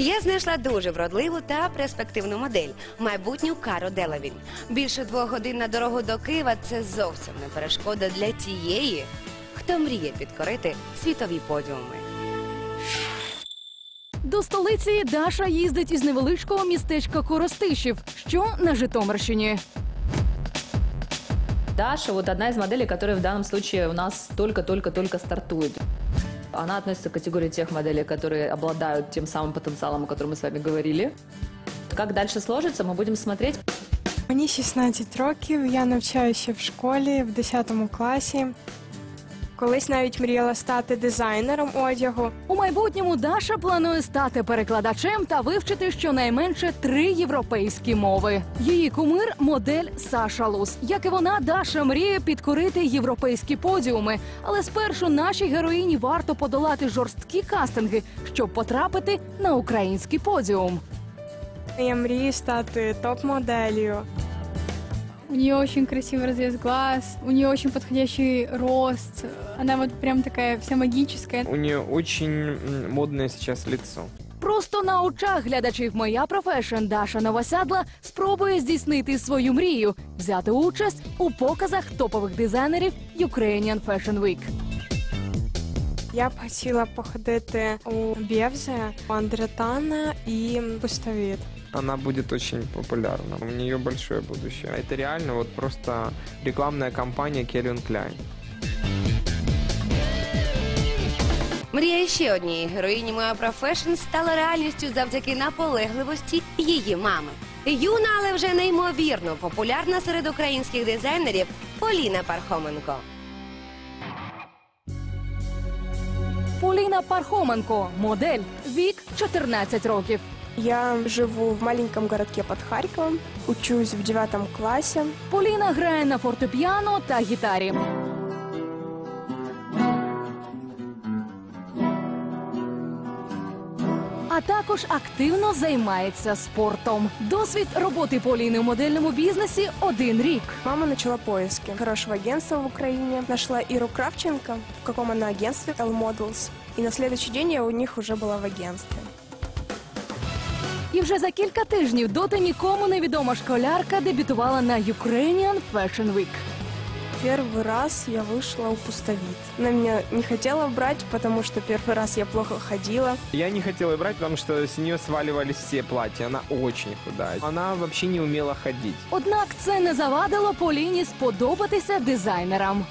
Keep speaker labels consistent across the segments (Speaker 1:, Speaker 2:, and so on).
Speaker 1: Я знайшла дуже вродливу та перспективну модель майбутню Каро Делавінь. Більше двох годин на дорогу до Києва це зовсім не перешкода для тієї, хто мріє підкорити світові подіуми.
Speaker 2: До столиці Даша їздить із невеличкого містечка Коростишів, що на Житомирщині.
Speaker 3: Даша вот одна из моделей, которая в данном случае у нас только-только-только стартует. Она относится к категории тех моделей, которые обладают тем самым потенциалом, о котором мы с вами говорили. Как дальше сложится, мы будем смотреть.
Speaker 4: Мені 16 років, я навчаюся в школі в 10 класі. Колись навіть мріяла стати дизайнером одягу.
Speaker 2: У майбутньому Даша планує стати перекладачем та вивчити щонайменше три європейські мови. Її кумир модель Саша Лус. Як і вона, Даша мріє підкорити європейські подіуми. Але спершу нашій героїні варто подолати жорсткі кастинги, щоб потрапити на український подіум.
Speaker 4: Я мрію стати топ-моделлю.
Speaker 5: У нее очень красивый разрез глаз, у нее очень подходящий рост. Она вот прям такая вся магическая.
Speaker 6: У нее очень модное сейчас лицо.
Speaker 2: Просто на очах глядачів моя профешн Даша Новосядла спробує здійснити свою мрію взяти участь у показах топових дизайнерів Ukrainian Fashion Week.
Speaker 4: Я б хотіла походити у Бєвзе, у Андретана і Пустовіт.
Speaker 6: Она будет очень популярна. У нее большое будущее. Это реально вот просто рекламная кампания Calvin Klein.
Speaker 1: Мрія ще однієї героїні моя профешн стала реальністю завдяки наполегливості її мами. Юна, але вже неймовірно популярна серед українських дизайнерів Поліна Пархоменко.
Speaker 2: Поліна Пархоменко, модель, вік 14 років.
Speaker 4: Я живу в маленьком городке под Харьковом, учусь в 9 классе.
Speaker 2: Поліна грає на фортепіано та гітарі. А також активно займається спортом. Досвід роботи Поліни у модельному бізнесі один рік.
Speaker 4: Мама начала поиски хорошего агентства в Украине. Нашла Иру Кравченко, в каком она агентстве, L Models. И на следующий день я у них уже была в агентстве.
Speaker 2: І вже за кілька тижнів доти нікому невідома школярка дебютувала на Ukrainian Fashion Week.
Speaker 4: Первый раз я вышла у Пустовит. Она меня не хотела брать, потому что первый раз я плохо ходила.
Speaker 6: Я не хотел ее брать, потому что с нее сваливались все платья. Она очень худая. Она вообще не умела ходить.
Speaker 2: Однак це не завадило Поліні сподобатися дизайнерам.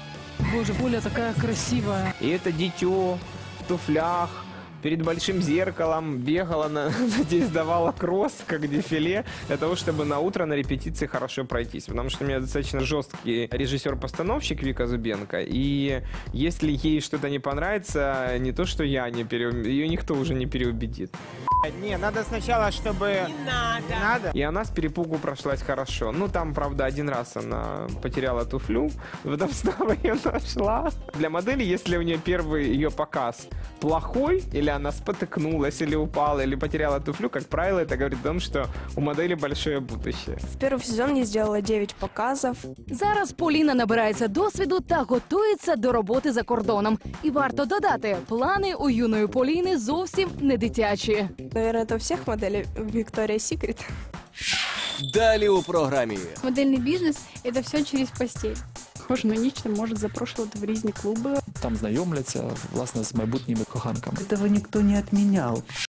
Speaker 7: Боже, Поля такая красивая.
Speaker 6: И это дитё в туфлях перед большим зеркалом бегала, на, здесь давала кросс, как дефиле, для того, чтобы на утро на репетиции хорошо пройтись. Потому что у меня достаточно жесткий режиссер-постановщик Вика Зубенко. И если ей что-то не понравится, не то, что я не пере... ее никто уже не переубедит.
Speaker 8: Не, надо сначала, чтобы... Не надо. Надо?
Speaker 6: И она с перепугу прошлась хорошо. Ну, там, правда, один раз она потеряла туфлю, потом снова ее нашла. Для модели, если у нее первый ее показ плохой, или она спотыкнулась, или упала, или потеряла туфлю, как правило, это говорит о том, что у модели большое будущее.
Speaker 4: В первый сезон я сделала 9 показов.
Speaker 2: Зараз Поліна набирається досвіду та готується до роботи за кордоном. І варто додати, плани у юної Поліни зовсім не дитячі.
Speaker 4: Наверное, это у всех моделей Victoria's Secret.
Speaker 9: Далі у програмі.
Speaker 5: Модельный бизнес – это все через постель.
Speaker 10: Кожну ніч там можуть запрошувати в різні клуби.
Speaker 11: Там знайомляться власне з майбутніми коханками.
Speaker 12: Этого никто не отменял.